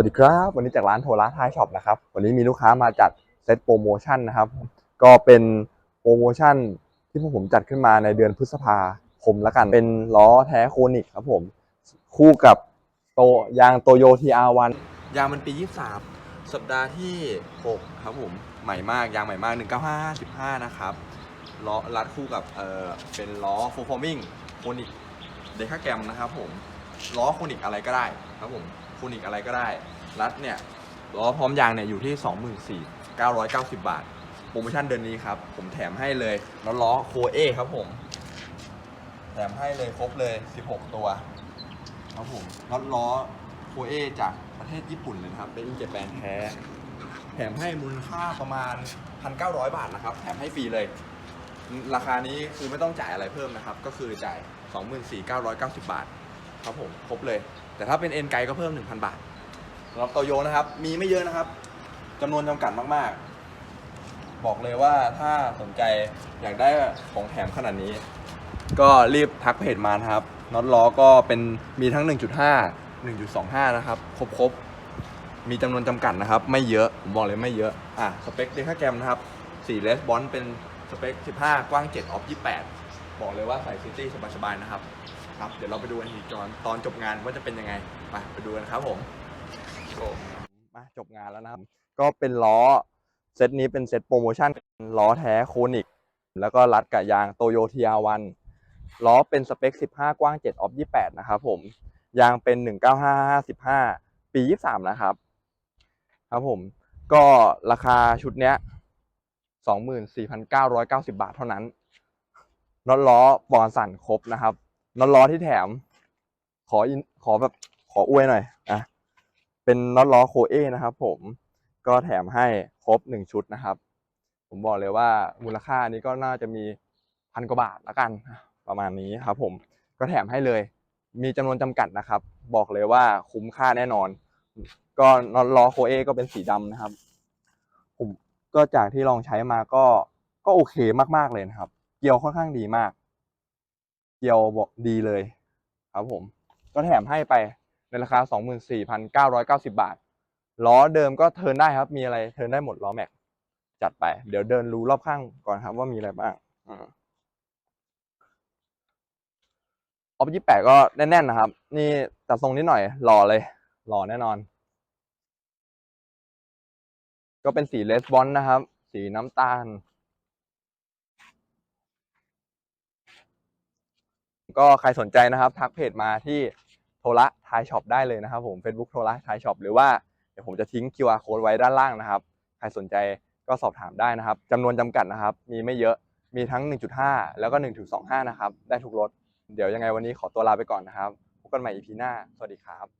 วัสดีครับ วันนี้จากร้านโทรทายช็อปนะครับ วันนี้มีลูกค้ามาจัดเซตโปรโมชั่นนะครับ ก็เป็นโปรโมชั่นที่พวกผมจัดขึ้นมาในเดือนพฤษภาคมแล้วกัน เป็นล้อแท้โคนิกครับผม คู่กับโตยางโตโยทีอาร์วันยางมันปี 23 สัปดาห์ที่ 6 ครับผม ใหม่มาก ยางใหม่มาก 195นะครับ ล้อรัดคู่กับเออเป็นล้อโฟูลฟอร์มิงโคนิกเดคาแกรมนะครับผม ล้อโคนิกอะไรก็ได้ครับผม โคนิกอะไรก็ได้ รัดเนี่ยล้อพร้อมยางเนี่ยอยู่ที่ 24,990 บาท โปรโมชั่นเดือนนี้ครับ ผมแถมให้เลยแล้วล้อโคเอครับผม แถมให้เลยครบเลย 16 ตัว ครับผมน็อตล้อโคเอจากประเทศญี่ปุ่นเลยนะครับเป็นอินเจแปนแท้แถมให้มูลค่าประมาณ 1,900 บาทนะครับ แถมให้ฟรีเลย ราคานี้คือไม่ต้องจ่ายอะไรเพิ่มนะครับ ก็คือจ่าย 24,990 บาท ครับผม ครบเลย แต่ถ้าเป็นเอ็นไกก็เพิ่ม 1,000 บาทสำหรับโตโยนะครับ มีไม่เยอะนะครับจำนวนจำกัดมากๆ บอกเลยว่าถ้าสนใจอยากได้ของแถมขนาดนี้ ก็รีบทักเพจมานะครับน็อตล้อก็เป็นมีทั้ง 1.5 1.25 นะครับ ครบๆมีจำนวนจำกัดนะครับ ไม่เยอะผมบอกเลยไม่เยอะอะสเปคเดค่าแกรมนะครับ4เลสบอลเป็นสเปค 15 กว้าง 7 ออฟ 28 บอกเลยว่าใส่ซิตี้สบายๆนะครับ ครับ เดี๋ยวเราไปดูกันอีกตอนตอนจบงานว่าจะเป็นยังไงไปไปดูกันครับผมมาจบงานแล้วนะครับ ก็เป็นล้อเซตนี้เป็นเซตโปรโมชั่นล้อแท้โคนิก แล้วก็รัดกับยางโตโยทีอาวันล้อเป็นสเปค 15 กว้าง 7 ออฟ 28 นะครับผม ยางเป็น 195ปี 23 นะครับ ครับผม ก็ราคาชุดเนี้ย 24,990 บาทเท่านั้นน็อตล้อปอนสั่นครบนะครับ น็อตล้อที่แถม ขออินขอแบบขออวยหน่อยอะเป็นน็อตล้อโคเอนะครับ ผมก็แถมให้ครบหนึ่งชุดนะครับ ผมบอกเลยว่ามูลค่านี้ก็น่าจะมีพันกว่าบาทละกันประมาณนี้ครับ ผมก็แถมให้เลย มีจำนวนจำกัดนะครับ บอกเลยว่าคุ้มค่าแน่นอน ก็น็อตล้อโคเอก็เป็นสีดำนะครับ ผมก็จากที่ลองใช้มาก็ก็โอเคมากๆเลยนะครับ เกียวค่อนข้างดีมาก เกียวบอกดีเลยครับผม ก็แถมให้ไปในราคา 24,990 บาท ล้อเดิมก็เทินได้ครับ มีอะไรเทินได้หมดล้อแม็ก จัดไป เดี๋ยวเดินรู้รอบข้างก่อนครับว่ามีอะไรบ้างออฟยี่แปดก็แน่นๆนะครับ นี่ตัดทรงนิดหน่อย หล่อเลย หล่อแน่นอน ก็เป็นสีเลสบอนนะครับ สีน้ำตาล ก็ใครสนใจนะครับทักเพจมาที่โทระทายช็อปได้เลยนะครับผม Facebook โทระทายช็อปหรือว่าเดี๋ยวผมจะทิ้ง QR code ไว้ด้านล่างนะครับ ใครสนใจก็สอบถามได้นะครับจำนวนจำกัดนะครับ มีไม่เยอะมีทั้ง 1.5 แล้วก็ 1.25 นะครับ ได้ทุกรถ เดี๋ยวยังไงวันนี้ขอตัวลาไปก่อนนะครับ พบกันใหม่ EP หน้า สวัสดีครับ